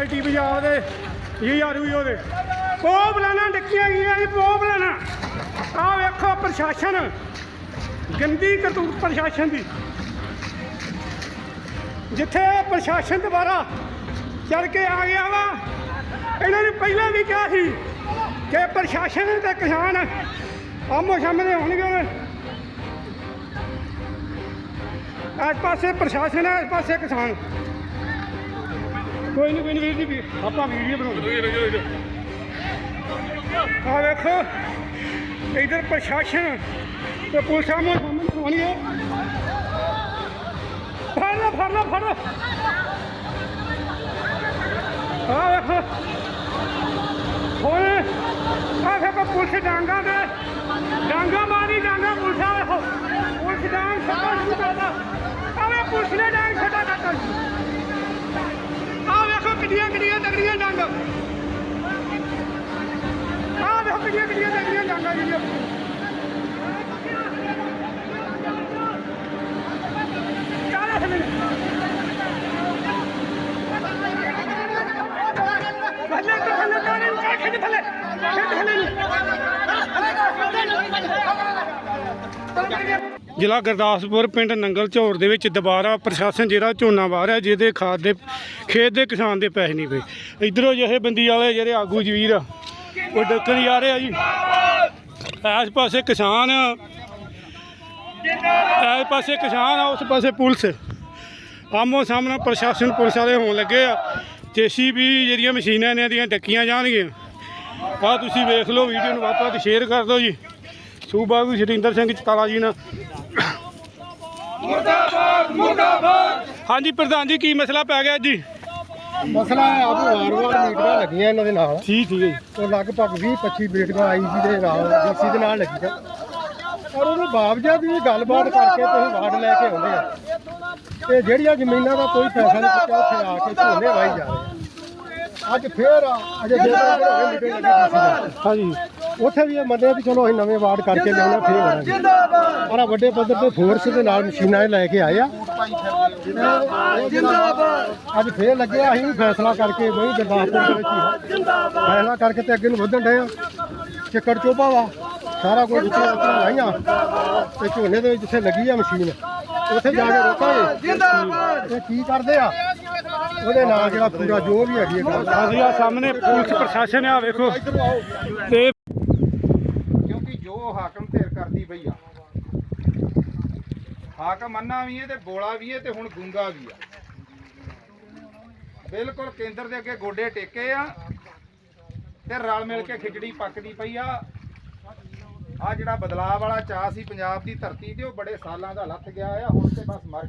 Committee Punjab ਦੇ ਯਾਰੂ ਹੀ ਉਹਦੇ? Pop ਡਿੱਕੀਆਂ ਗਈਆਂ ਜੀ ਪੋਪ ਲੈਣਾ ਆਹ ਵੇਖੋ ਪ੍ਰਸ਼ਾਸਨ, ਗੰਦੀ ਕਰਤੂਤ ਪ੍ਰਸ਼ਾਸਨ ਦੀ। ਜਿੱਥੇ ਪ੍ਰਸ਼ਾਸਨ ਦੁਬਾਰਾ ਚੜ ਕੇ ਆ ਗਿਆ ਵਾ, ਇਹਨਾਂ ਨੇ ਪਹਿਲਾਂ ਵੀ ਕਿਹਾ ਸੀ ਕਿ ਪ੍ਰਸ਼ਾਸਨ ਤੇ ਕਿਸਾਨ ਆਮੋ ਸਾਹਮਣੇ ਹੋਣਗੇ ਇਸ ਪਾਸੇ ਪ੍ਰਸ਼ਾਸਨ ਹੈ, ਇਸ ਪਾਸੇ ਕਿਸਾਨ। ਕੋਈ ਨਹੀਂ ਕੋਈ ਨਹੀਂ ਵੀਰ ਜੀ ਆਪਾਂ ਵੀਡੀਓ ਬਣਾਉਂਦੇ ਆ ਵੇਖੋ ਇਧਰ ਪ੍ਰਸ਼ਾਸਨ ਤੇ ਪੁਲਿਸ ਆਮੋ ਸਾਹਮਣੇ ਹੋਣਗੇ ਫੜ ਲਓ ਫੜ ਲਓ ਫੜ ਲਓ ਆ ਵੇਖੋ ਹੁਣ ਆ ਵੇਖੋ ਪੁਲਿਸ ਡਾਂਗਾ ਦੇ ਡਾਂਗਾ ਮਾਰੀ ਡਾਂਗਾ ਪੁਲਿਸ ਆ ਵੇਖੋ ਪੁਲਿਸ ਡਾਂਗ ਛੱਡਾ ਸ਼ੁਰੂ ਕਰਦਾ ਆ ਵੇ ਪੁਲਿਸ ਨੇ ਡਾਂਗ ਛੱਡਾ ਕਰਤਾ ਆ ਵੇਖੋ ਕਿੱਡੀਆਂ ਕਿੱਡੀਆਂ ਤਗੜੀਆਂ ਥੱਲੇ ਤੋਂ ਥੱਲੇ ਤੋਂ ਨਹੀਂ ਖਿੱਚ ਥੱਲੇ। ਖਿੱਚ ਥੱਲੇ ਜ਼ਿਲ੍ਹਾ ਗੁਰਦਾਸਪੁਰ ਪਿੰਡ ਨੰਗਲ ਝੋਰ ਦੇ ਵਿੱਚ ਦੁਬਾਰਾ ਪ੍ਰਸ਼ਾਸਨ ਜਿਹੜਾ ਝੋਨਾ ਵਾਹ ਰਿਹਾ, ਜਿਹਦੇ ਖਾਦ ਦੇ, ਖੇਤ ਦੇ ਕਿਸਾਨ ਦੇ ਪੈਸੇ ਨਹੀਂ ਪਏ। ਇਧਰੋਂ ਜਿਹੇ ਬੰਦੀ ਵਾਲੇ, ਜਿਹੜੇ ਆਗੂ ਜਵੀਰ ਆ ਉਹ ਡੱਕਣ ਜਾ ਰਹੇ ਆ ਜੀ। ਇਸ ਪਾਸੇ ਕਿਸਾਨ ਇਸ ਪਾਸੇ ਕਿਸਾਨ ਆ ਉਸ ਪਾਸੇ ਪੁਲਿਸ। ਆਮੋ ਸਾਹਮਣੇ ਪ੍ਰਸ਼ਾਸਨ ਪੁਲਿਸ ਵਾਲੇ ਹੋਣ ਲੱਗੇ ਆ। ਜੇਸੀਬੀ ਜਿਹੜੀਆਂ ਮਸ਼ੀਨਾਂ ਨੇ ਦੀਆਂ ਡੱਕੀਆਂ ਜਾਣਗੀਆਂ। ਆ ਤੁਸੀਂ ਵੇਖ ਲਓ ਵੀਡੀਓ ਨੂੰ ਵੱਧ ਸ਼ੇਅਰ ਕਰ ਦਿਓ ਜੀ। ਸੂਬਾ ਵੀ ਸ਼ਰਿੰਦਰ ਸਿੰਘ ਚਤਾਲਾ ਜੀ ਨਾਲ। ਮੁਰਦਾਬਾਦ ਮੁਰਦਾਬਾਦ। ਹਾਂਜੀ ਪ੍ਰਧਾਨ ਜੀ ਕੀ ਮਸਲਾ ਪੈ ਗਿਆ ਜੀ? ਮਸਲਾ ਹੈ ਆਪ ਵਾਰ-ਵਾਰ ਮੀਟਿੰਗਾਂ ਲੱਗੀਆਂ ਇਹਨਾਂ ਦੇ ਨਾਲ। ਠੀਕ ਠੀਕ ਹੈ ਉਹ ਲਗਭਗ 20-25 ਮੀਟਿੰਗਾਂ ਆਈਜੀ ਦੇ ਨਾਲ ਡੀਸੀ ਦੇ ਨਾਲ ਲੱਗੀਆਂ ਪਰ ਉਹਦੇ ਬਾਵਜੂਦ ਵੀ ਗੱਲਬਾਤ ਕਰਕੇ ਤੁਸੀਂ ਵਾਰਡ ਲੈ ਕੇ ਆਉਂਦੇ ਆ ਤੇ ਜਿਹੜੀਆਂ ਜ਼ਮੀਨਾਂ ਦਾ ਕੋਈ ਪੈਸਾ ਨਹੀਂ ਦਿੱਤਾ ਉੱਥੇ ਆ ਕੇ ਝੋਨੇ ਵਾਈ ਜਾ ਰਹੇ। ਆ। ਅੱਜ ਫੇਰ ਅਜੇ ਦੋ ਮੀਟਿੰਗ ਲੱਗੀ ਡੀਸੀ ਹਾਂਜੀ। ਉੱਥੇ ਵੀ ਇਹ ਮੰਨਿਆ ਵੀ ਚਲੋ ਅਸੀਂ ਨਵੇਂ ਵਾਰਡ ਕਰਕੇ ਲਿਆਉਣਾ ਫੇਰ ਵੜਾਂਗੇ ਪਰ ਆਹ ਵੱਡੇ ਪੱਧਰ ਤੇ ਫੋਰਸ ਦੇ ਨਾਲ ਮਸ਼ੀਨਾਂ ਲੈ ਕੇ ਆਏ ਆ। ਜਿੰਦਾਬਾਦ। ਅੱਜ ਫੇਰ ਲੱਗਿਆ ਅਸੀਂ ਵੀ ਫੈਸਲਾ ਕਰਕੇ ਬਈ ਗੁਰਦਾਸਪੁਰ ਦੇ ਵਿੱਚ ਹੀ ਫੈਸਲਾ ਕਰਕੇ ਤੇ ਅੱਗੇ ਨੂੰ ਵਧਣ ਡਏ ਆ। ਚੱਕੜ ਚੋਪਾ ਵਾ ਸਾਰਾ ਕੁਝ ਉੱਥੇ ਉੱਥੇ ਲਾਈਆਂ। ਤੇ ਝੋਨੇ ਦੇ ਵਿੱਚ ਜਿੱਥੇ ਲੱਗੀ ਆ ਮਸ਼ੀਨ ਉੱਥੇ ਜਾ ਕੇ ਰੋਕਾਂਗੇ। ਜਿੰਦਾਬਾਦ ਇਹ ਕੀ ਕਰਦੇ ਆ? ਉਹਦੇ ਨਾਲ ਜਿਹੜਾ ਪੂਰਾ ਜੋ ਵੀ ਹੈਗੀ ਹੈ ਗੱਲ ਆ ਸਾਹਮਣੇ ਪੁਲਿਸ ਪ੍ਰਸ਼ਾਸਨ ਆ ਵੇਖੋ। ਤੇ ਹਾਕਮ ਧਿਰ ਕਰਦੀ ਪਈ ਆ। ਹਾਕਮ ਅੰਨਾ ਵੀ ਹੈ ਤੇ ਬੋਲਾ ਵੀ ਹੈ ਤੇ ਹੁਣ ਗੁੰਗਾ ਵੀ ਆ। ਬਿਲਕੁਲ ਕੇਂਦਰ ਦੇ ਅੱਗੇ ਗੋਡੇ ਟੇਕੇ ਆ ਤੇ ਰਲ ਮਿਲ ਕੇ ਖਿਚੜੀ ਪੱਕਦੀ ਪਈ ਆ। ਆ ਜਿਹੜਾ ਬਦਲਾਅ ਵਾਲਾ ਚਾਹ ਸੀ ਪੰਜਾਬ ਦੀ ਧਰਤੀ ਤੇ ਉਹ ਬੜੇ ਸਾਲਾਂ ਦਾ ਲੱਥ ਗਿਆ ਆ, ਹੁਣ ਤੇ ਬਸ ਮਰ